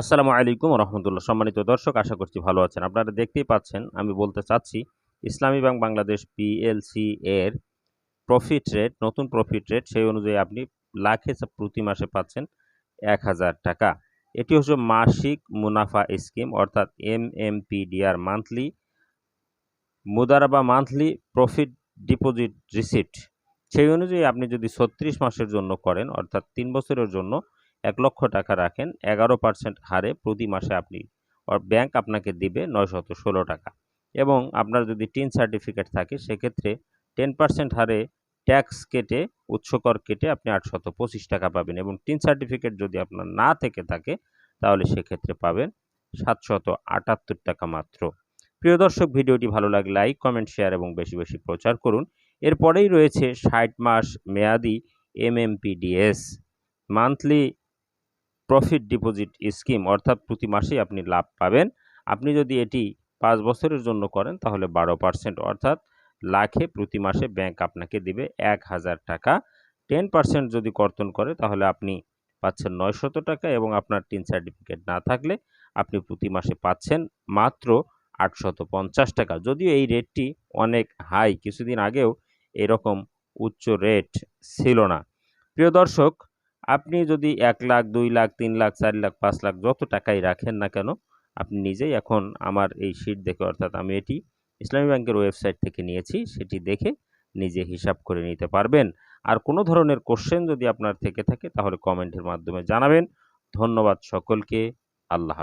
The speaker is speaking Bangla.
আসসালামু আলাইকুম রহমতুল্লাহ। সম্মানিত দর্শক, আশা করছি ভালো আছেন। আপনারা দেখতেই পাচ্ছেন, আমি বলতে চাচ্ছি, ইসলামী ব্যাংক বাংলাদেশ পিএলসি এর প্রফিট রেট নতুন প্রফিট রেট সেই অনুযায়ী আপনি লাখে প্রতি মাসে পাচ্ছেন এক হাজার টাকা। এটি হচ্ছে মাসিক মুনাফা স্কিম, অর্থাৎ এম এম পিডিআর মান্থলি মুদারাবা মান্থলি প্রফিট ডিপোজিট রিসিপ্ট সেই অনুযায়ী আপনি যদি ছত্রিশ মাসের জন্য করেন, অর্থাৎ তিন বছরের জন্য এক লক্ষ টাকা রাখেন, এগারো পার্সেন্ট হারে প্রতি মাসে আপনি ব্যাংক আপনাকে দিবে নয়শত ষোলো টাকা। এবং আপনার যদি টিন সার্টিফিকেট থাকে, সেক্ষেত্রে টেন পার্সেন্ট হারে ট্যাক্স কেটে উৎসকর কেটে আপনি আটশত পঁচিশ টাকা পাবেন। এবং টিন সার্টিফিকেট যদি আপনার না থেকে থাকে, তাহলে সেক্ষেত্রে পাবেন সাতশত আটাত্তর টাকা মাত্র। প্রিয় দর্শক, ভিডিওটি ভালো লাগলে লাইক কমেন্ট শেয়ার এবং বেশি বেশি প্রচার করুন। এরপরেই রয়েছে ষাট মাস মেয়াদি MMPDS monthly profit deposit scheme অর্থাৎ প্রতি মাসেই আপনি লাভ পাবেন। আপনি যদি এটি পাঁচ বছরের জন্য করেন, তাহলে বারো পার্সেন্ট অর্থাৎ লাখে প্রতি মাসে ব্যাংক আপনাকে দিবে এক হাজার টাকা। টেন পার্সেন্ট যদি কর্তন করে, তাহলে আপনি পাচ্ছেন নয়শত টাকা এবং আপনার টিন সার্টিফিকেট না থাকলে আপনি প্রতি মাসে পাচ্ছেন মাত্র আটশত পঞ্চাশ টাকা। যদিও এই রেটটি অনেক হাই কিছুদিন আগেও এরকম উচ্চ রেট ছিল না। প্রিয় দর্শক আপনি যদি এক লাখ, দুই লাখ, তিন লাখ, চার লাখ, পাঁচ লাখ যত টাকাই রাখেন না কেন, আপনি নিজেই এখন আমার এই শিট দেখে, অর্থাৎ আমি এটি ইসলামী ব্যাংকের ওয়েবসাইট থেকে নিয়েছি, সেটি দেখে নিজে হিসাব করে নিতে পারবেন। আর কোনো ধরনের কোশ্চেন যদি আপনার থেকে থাকে, তাহলে কমেন্টের মাধ্যমে জানাবেন। ধন্যবাদ সকলকে। আল্লাহ